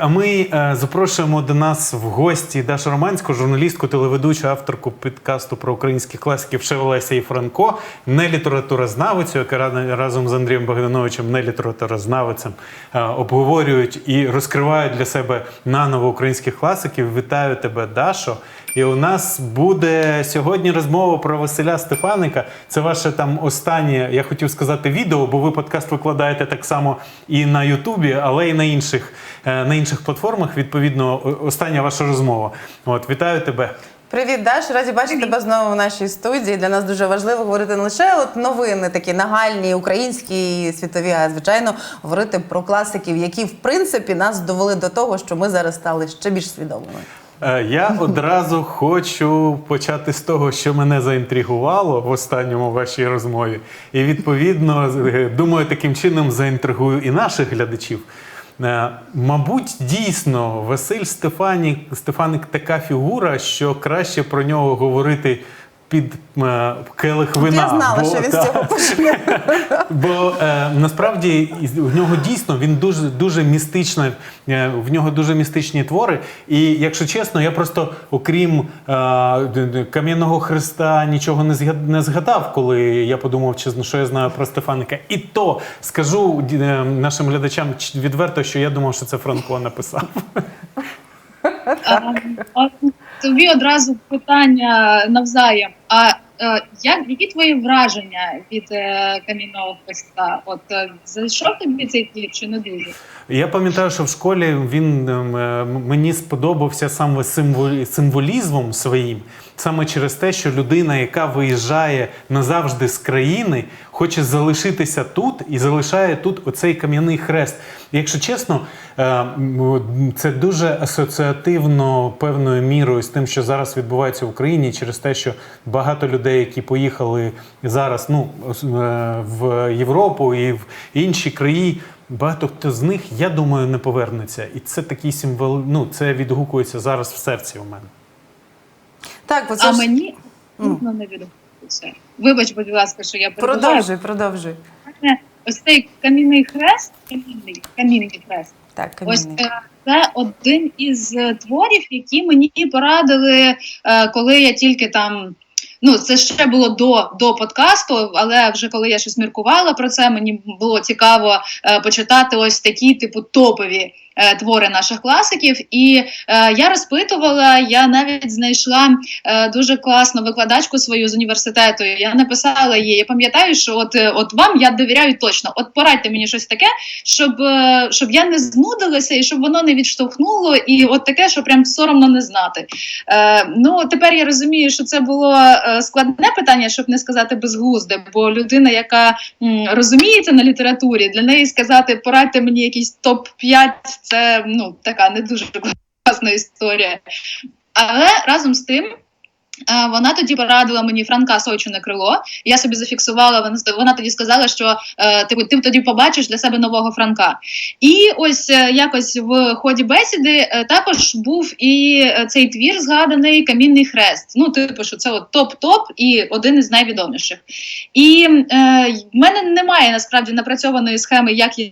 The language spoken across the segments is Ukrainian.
А ми е, запрошуємо до нас в гості Дашу Романську, журналістку, телеведучу, авторку підкасту про українських класиків Шевелеся і Франко, не літературознавицю, яка ра- разом з Андрієм Богдановичем, не літературознавицем, е, обговорюють і розкривають для себе наново українських класиків. Вітаю тебе, Дашо. І у нас буде сьогодні розмова про Василя Стефаника. Це ваше там останнє, я хотів сказати, відео, бо ви подкаст викладаєте так само і на Ютубі, але і на інших, е, на інших платформах. Відповідно, остання ваша розмова. От вітаю тебе. Привіт, Даш. Раді бачити тебе знову в нашій студії. Для нас дуже важливо говорити не лише от новини, такі нагальні, українські, і світові, а звичайно говорити про класиків, які в принципі нас довели до того, що ми зараз стали ще більш свідомими. Е, Я одразу хочу почати з того, що мене заінтригувало в останньому вашій розмові. І відповідно, е, думаю, таким чином заінтригую і наших глядачів. Е, Мабуть, дійсно, Василь Стефанік, Стефаник така фігура, що краще про нього говорити під е, келих вина. я знала, бо- що він з цього почне. Бо е, насправді в нього дійсно він дуже дуже містична, е, в нього дуже містичні твори. І якщо чесно, я просто окрім е, кам'яного хреста нічого не згад- не згадав, коли я подумав, чесно, що я знаю про Стефаника. І то скажу е, нашим глядачам відверто, що я думав, що це Франко написав. А тобі одразу питання навзаєм. А е, як які твої враження від е, камінного хреста? От е, зайшов тобі цей кліп чи не дуже? Я пам'ятаю, що в школі він ем, е, мені сподобався саме символ- символізмом своїм, саме через те, що людина, яка виїжджає назавжди з країни, хоче залишитися тут і залишає тут оцей кам'яний хрест. Якщо чесно, е, це дуже асоціативно певною мірою з тим, що зараз відбувається в Україні, через те, що багато людей, які поїхали зараз ну, е, в Європу і в інші краї. Багато хто з них, я думаю, не повернеться. І це такий символ. Ну, це відгукується зараз в серці у мене. Так, бо це А ж... мені абсолютно не відгукується. Вибач, будь ласка, що я перебуваю. продовжуй, продовжуй. Ось цей камінний хрест, камінний, камінний хрест. Так, Ось камінний. е, це один із е, творів, які мені порадили, е, коли я тільки там. Ну, це ще було до, до подкасту, але вже коли я щось міркувала про це, мені було цікаво е, почитати ось такі, типу, топові твори наших класиків. І е, я розпитувала, я навіть знайшла е, дуже класну викладачку свою з університету. Я написала їй. Я пам'ятаю, що от, е, от вам я довіряю точно. От порадьте мені щось таке, щоб, е, щоб я не знудилася і щоб воно не відштовхнуло, і от таке, що прям соромно не знати. Е, ну тепер я розумію, що це було е, складне питання, щоб не сказати безглузде, бо людина, яка розуміється на літературі, для неї сказати порадьте мені якийсь топ 5 це ну така не дуже класна історія. Але разом з тим. е, Вона тоді порадила мені Франка Сойчине крило. Я собі зафіксувала. Вона тоді сказала, що е, ти, ти тоді побачиш для себе нового Франка. І ось е, якось в ході бесіди також був і цей твір згаданий Камінний хрест. Ну, типу, що це от топ-топ і один із найвідоміших. І е, в мене немає насправді напрацьованої схеми, як я.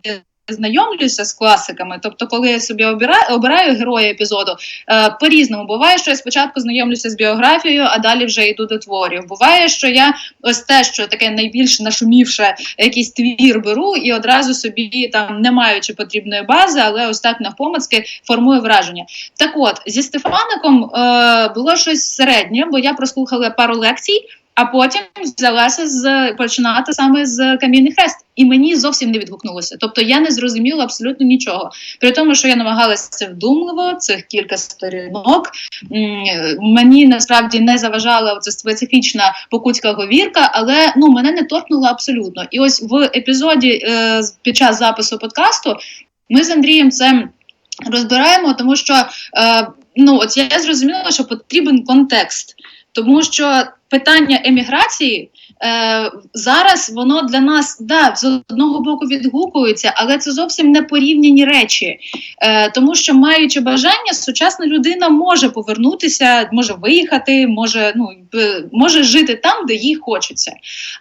Знайомлюся з класиками, тобто, коли я собі обираю, обираю героя епізоду, е, по-різному буває, що я спочатку знайомлюся з біографією, а далі вже йду до творів. Буває, що я ось те, що таке найбільш нашумівше, якийсь твір беру і одразу собі там, не маючи потрібної бази, але ось так навпомацьки формую враження. Так от зі Стефаником е, було щось середнє, бо я прослухала пару лекцій. А потім взялася з починати саме з камінний хрест, і мені зовсім не відгукнулося. Тобто я не зрозуміла абсолютно нічого. При тому, що я намагалася вдумливо цих кілька сторінок. Мені насправді не заважала ця специфічна покутська говірка, але ну мене не торкнуло абсолютно. І ось в епізоді е, під час запису подкасту ми з Андрієм це розбираємо, тому що е, ну от я зрозуміла, що потрібен контекст, тому що питання еміграції. Е, зараз воно для нас да, з одного боку відгукується, але це зовсім не порівняні речі. Е, тому що, маючи бажання, сучасна людина може повернутися, може виїхати, може, ну, може жити там, де їй хочеться.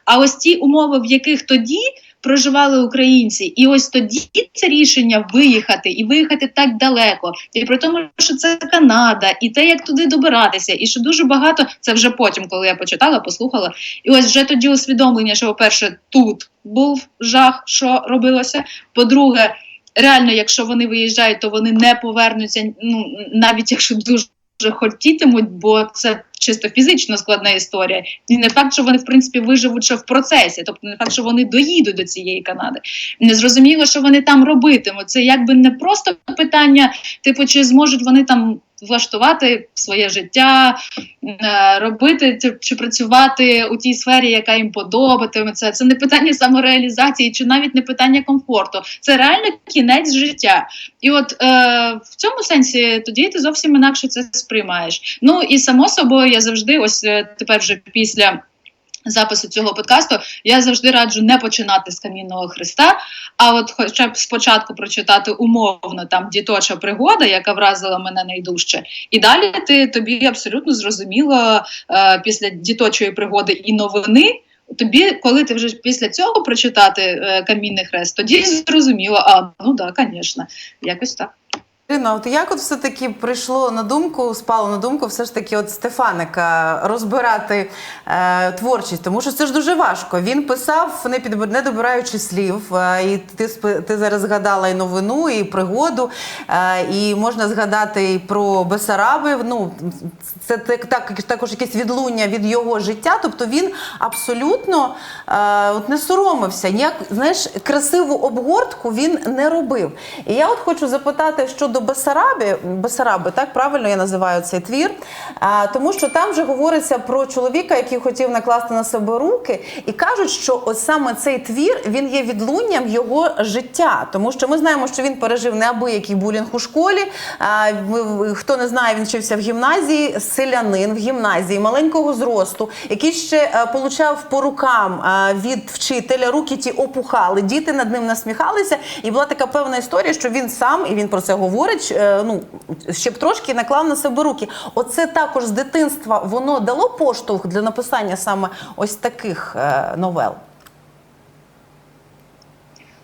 А ось ті умови, в яких тоді проживали українці. І ось тоді це рішення виїхати і виїхати так далеко. І при тому, що це Канада, і те, як туди добиратися, і що дуже багато це вже потім, коли я почитала, послухала. І ось вже тоді усвідомлення, що, по-перше, тут був жах, що робилося. По-друге, реально, якщо вони виїжджають, то вони не повернуться. Ну навіть якщо дуже хотітимуть, бо це чисто фізично складна історія. І не факт, що вони в принципі виживуть ще в процесі, тобто не факт, що вони доїдуть до цієї Канади. Не зрозуміло, що вони там робитимуть. Це якби не просто питання, типу, чи зможуть вони там. Влаштувати своє життя, е, робити чи- чи працювати у тій сфері, яка їм подобатиметься. Це не питання самореалізації, чи навіть не питання комфорту. Це реально кінець життя. І от е, в цьому сенсі тоді ти зовсім інакше це сприймаєш. Ну і само собою, я завжди, ось е, тепер вже після. Запису цього подкасту я завжди раджу не починати з камінного хреста, а от хоча б спочатку прочитати умовно там діточа пригода, яка вразила мене найдужче, і далі ти тобі абсолютно зрозуміло е, після діточої пригоди і новини. Тобі, коли ти вже після цього прочитати е, камінний хрест, тоді зрозуміло, а ну да, звісно, якось так. Ірина, от як от все-таки прийшло на думку, спало на думку, все ж таки, от Стефаника розбирати е, творчість, тому що це ж дуже важко. Він писав, не під не добираючи слів. Е, і ти ти зараз згадала і новину, і пригоду, е, і можна згадати і про Бесараби. Ну це так, так також якесь відлуння від його життя. Тобто він абсолютно е, от не соромився. Ніяк знаєш, красиву обгортку він не робив. І я от хочу запитати щодо Бесараби, Бесараби, так правильно я називаю цей твір, а, тому що там вже говориться про чоловіка, який хотів накласти на себе руки, і кажуть, що ось саме цей твір він є відлунням його життя, тому що ми знаємо, що він пережив неабиякий булінг у школі. А, хто не знає, він вчився в гімназії, селянин в гімназії маленького зросту, який ще е, получав по рукам е, від вчителя, руки ті опухали, діти над ним насміхалися. І була така певна історія, що він сам, і він про це говорить, е, ну, ще б трошки наклав на себе руки. Оце також з дитинства воно дало поштовх для написання саме ось таких е, новел.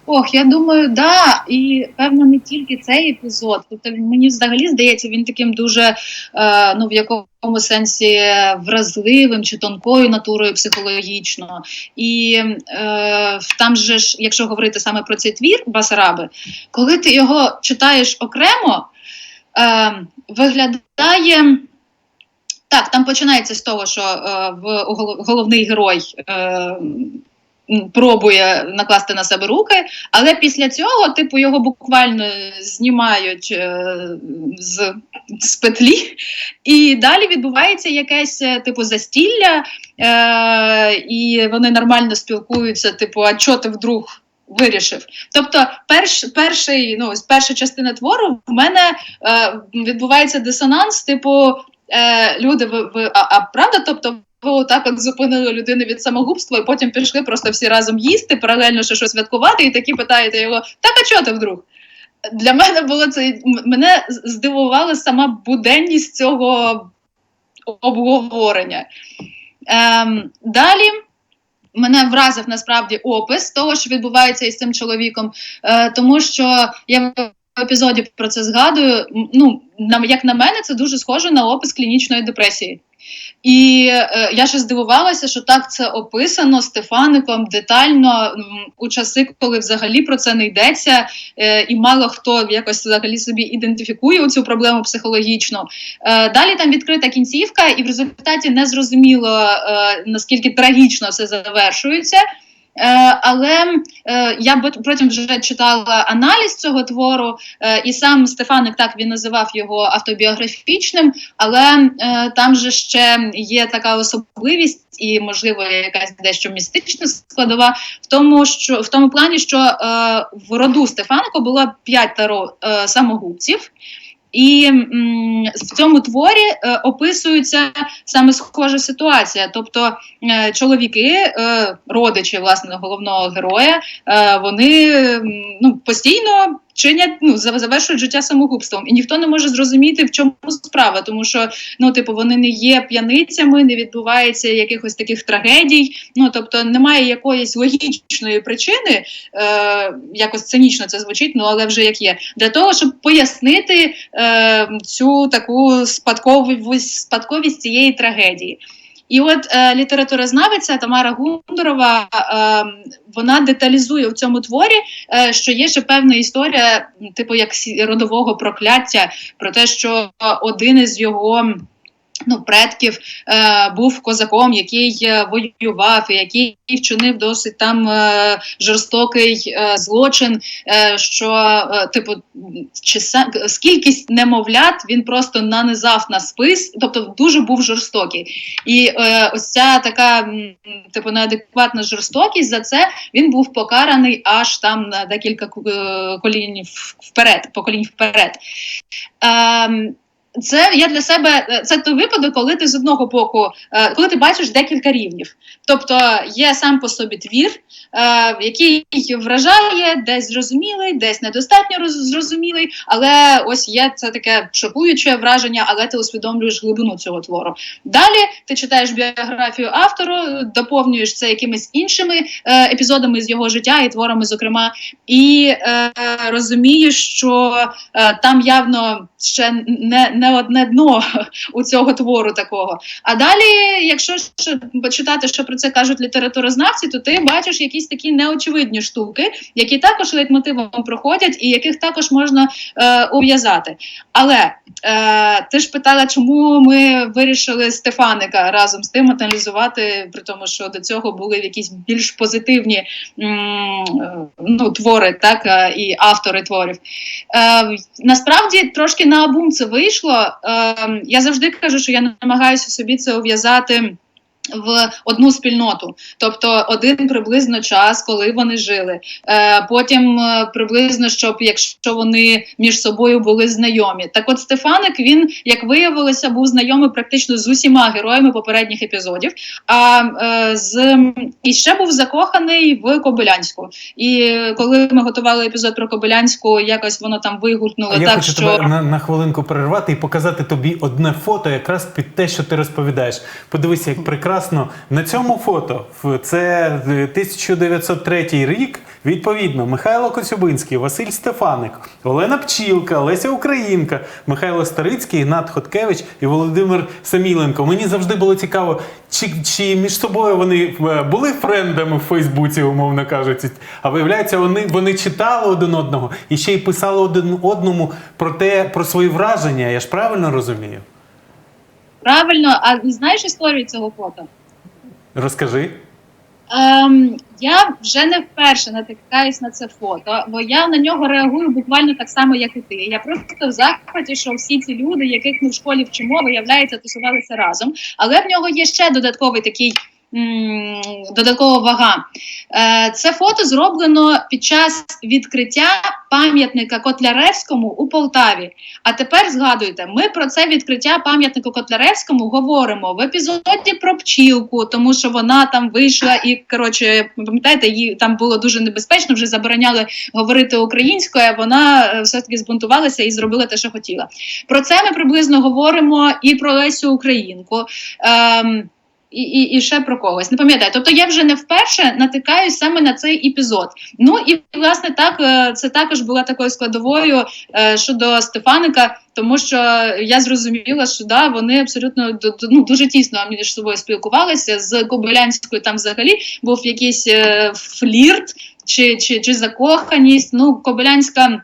Ох, я думаю, да, і певно не тільки цей епізод. Тобто мені взагалі здається, він таким дуже е, ну в якому сенсі вразливим чи тонкою натурою психологічно. І е, там же ж, якщо говорити саме про цей твір Басараби, коли ти його читаєш окремо, е, виглядає. Так, там починається з того, що е, в головний герой е, пробує накласти на себе руки, але після цього, типу, його буквально знімають е, з, з петлі, і далі відбувається якесь е, типу застілля, е, і вони нормально спілкуються, типу, а чого ти вдруг? Вирішив. Тобто, перш, перший, ну, перша частина твору в мене е, відбувається дисонанс, типу, е, люди, ви, ви, а, а правда, тобто, ви отак от зупинили людину від самогубства, і потім пішли просто всі разом їсти, паралельно ще щось святкувати, і такі питаєте його: так, а чого ти вдруг? Для мене було це мене здивувала сама буденність цього обговорення. Ем, далі мене вразив насправді опис того, що відбувається із цим чоловіком, е, тому що я епізоді про це згадую. Ну, як на мене, це дуже схоже на опис клінічної депресії. І е, я ще здивувалася, що так це описано Стефаником детально у часи, коли взагалі про це не йдеться, е, і мало хто якось взагалі собі ідентифікує цю проблему психологічно. Е, далі там відкрита кінцівка, і в результаті не зрозуміло е, наскільки трагічно все завершується. Е, але е, я потім вже читала аналіз цього твору, е, і сам Стефаник так він називав його автобіографічним, але там же ще є така особливість, і можливо якась дещо містична складова в тому, що в тому плані, що в роду Стефаника було п'ятеро е, самогубців. І в цьому творі е, описується саме схожа ситуація. Тобто е, чоловіки, е, родичі власне головного героя, вони ну, постійно чинять, ну за- завершують життя самогубством, і ніхто не може зрозуміти, в чому справа, тому що ну, типу, вони не є п'яницями, не відбувається якихось таких трагедій. Ну тобто немає якоїсь логічної причини, е, якось цинічно це звучить, ну але вже як є, для того, щоб пояснити е, цю таку спадковість, спадковість цієї трагедії. І от е, літературознавиця Тамара Гундорова е, вона деталізує в цьому творі, е, що є ще певна історія, типу як родового прокляття, про те, що один із його. Ну, предків е, був козаком, який е, воював, який вчинив досить там е, жорстокий е, злочин. Е, що, е, типу, чиса, скількись немовлят він просто нанизав на спис, тобто дуже був жорстокий. І е, ось ця така, типу, неадекватна жорстокість за це він був покараний аж там на декілька е, колінь вперед, поколінь вперед. Ем, це я для себе е, це той випадок, коли ти з одного боку, е, коли ти бачиш декілька рівнів. Тобто є сам по собі твір, е, який вражає, десь зрозумілий, десь недостатньо зрозумілий, але ось є це таке шокуюче враження, але ти усвідомлюєш глибину цього твору. Далі ти читаєш біографію автору, доповнюєш це якимись іншими епізодами з його життя і творами, зокрема, і розумієш, що там явно ще не одне дно у цього твору такого. А далі, якщо почитати, що про це кажуть літературознавці, то ти бачиш якісь такі неочевидні штуки, які також лейтмотивом проходять, і яких також можна е, ув'язати. Але е, ти ж питала, чому ми вирішили Стефаника разом з тим аналізувати, при тому, що до цього були якісь більш позитивні м, е, ну, твори, так е, і автори творів. Е, насправді трошки на обум це вийшло. Е, я завжди кажу, що я намагаюся собі це ув'язати. В одну спільноту, тобто один приблизно час, коли вони жили. Е, потім е, приблизно, щоб якщо вони між собою були знайомі. Так, от Стефаник він, як виявилося, був знайомий практично з усіма героями попередніх епізодів. А е, з і ще був закоханий в Кобилянську. І коли ми готували епізод про Кобилянську, якось воно там вигукнуло я так, хочу що тебе на, на хвилинку перервати і показати тобі одне фото, якраз під те, що ти розповідаєш. Подивися, як прекрасно на цьому фото. в- Це е, 1903 рік. Відповідно, Михайло Коцюбинський, Василь Стефаник, Олена Пчілка, Леся Українка, Михайло Старицький, Ігнат Хоткевич і Володимир Саміленко. Мені завжди було цікаво, чи, чи між собою вони е, були френдами в Фейсбуці, умовно кажучи. А виявляється, вони, вони читали один одного і ще й писали один одному про те, про свої враження. Я ж правильно розумію? Правильно, а не знаєш історію цього фото? Розкажи. Ем, я вже не вперше натикаюсь на це фото, бо я на нього реагую буквально так само, як і ти. Я просто в захваті, що всі ці люди, яких ми в школі вчимо, виявляється, тусувалися разом. Але в нього є ще додатковий такий. Додаткова вага. Е, Це фото зроблено під час відкриття пам'ятника Котляревському у Полтаві. А тепер згадуйте, ми про це відкриття пам'ятнику Котляревському говоримо в епізоді про пчілку, тому що вона там вийшла і коротше, пам'ятаєте, їй там було дуже небезпечно, вже забороняли говорити українською. Вона е, все таки збунтувалася і зробила те, що хотіла. Про це ми приблизно говоримо і про Лесю Українку. Ем, і, і, і ще про когось не пам'ятаю. Тобто я вже не вперше натикаюсь саме на цей епізод. Ну і власне так е, це також була такою складовою е, щодо Стефаника, тому що я зрозуміла, що да, вони абсолютно ну, дуже тісно між собою спілкувалися з Кобилянською. Там взагалі був якийсь е, флірт чи, чи, чи закоханість. Ну, Кобилянська.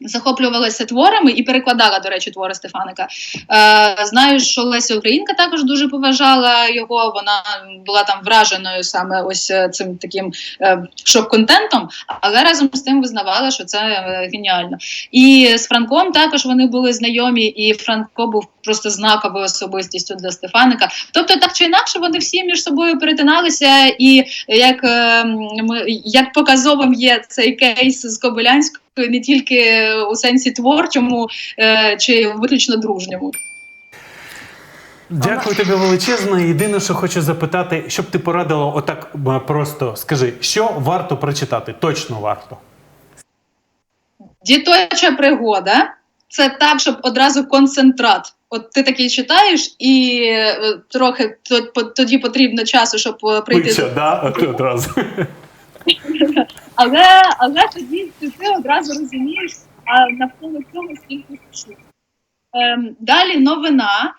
Захоплювалася творами і перекладала, до речі, твори Стефаника. Е, знаю, що Леся Українка також дуже поважала його. Вона була там враженою саме ось е, цим таким е, шок-контентом, але разом з тим визнавала, що це е, геніально. І з Франком також вони були знайомі, і Франко був просто знаковою особистістю для Стефаника. Тобто, так чи інакше, вони всі між собою перетиналися, і як, е, як показовим є цей кейс з Кобилянською. Не тільки у сенсі творчому е, чи виключно дружньому. Дякую тобі величезно. Єдине, що хочу запитати, щоб ти порадила отак е, просто скажи, що варто прочитати? Точно варто. Діточа пригода це так, щоб одразу концентрат. От ти такий читаєш, і е, трохи тоді потрібно часу, щоб прийти. Пича, до- да? Одразу. Але, але тоді ти, одразу розумієш, навколо цього скільки пішло. Ем, далі новина.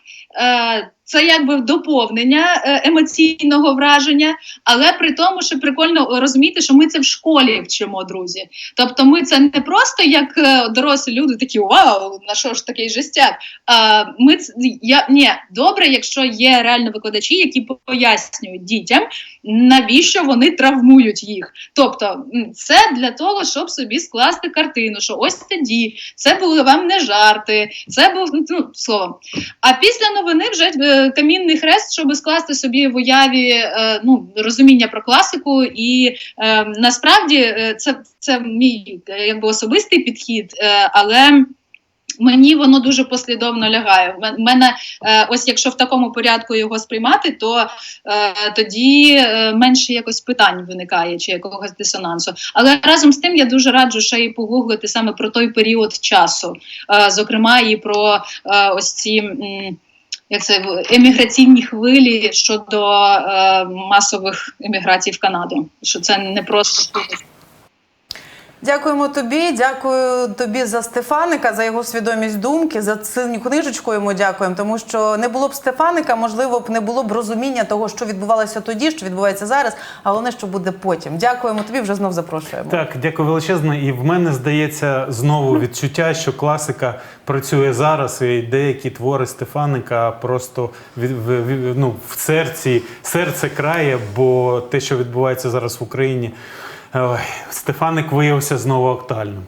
Це якби доповнення е, емоційного враження, але при тому, що прикольно розуміти, що ми це в школі вчимо, друзі. Тобто, ми це не просто як е, дорослі люди, такі вау, на що ж такий жестяк. А, ми я ні, добре, якщо є реально викладачі, які пояснюють дітям, навіщо вони травмують їх. Тобто, це для того, щоб собі скласти картину, що ось тоді це були вам не жарти, це був ну словом. А після новини вже е, камінний хрест, щоб скласти собі в уяві е, ну, розуміння про класику. І е, насправді е, це, це мій якби особистий підхід, але. Мені воно дуже послідовно лягає. У мене, ось якщо в такому порядку його сприймати, то тоді менше якось питань виникає чи якогось дисонансу. Але разом з тим я дуже раджу ще й погуглити саме про той період часу, зокрема і про ось ці. Як це еміграційні хвилі щодо е, масових еміграцій в Канаду? Що це не просто Дякуємо тобі. Дякую тобі за Стефаника, за його свідомість думки, за цю книжечку йому дякуємо. Тому що не було б Стефаника, можливо б не було б розуміння того, що відбувалося тоді, що відбувається зараз, а головне, що буде потім. Дякуємо тобі. Вже знов запрошуємо. Так, дякую величезно. І в мене здається знову відчуття, що класика працює зараз, і деякі твори Стефаника просто від, ну, в серці, серце крає, бо те, що відбувається зараз в Україні, ой, Стефаник виявився знову актуальним.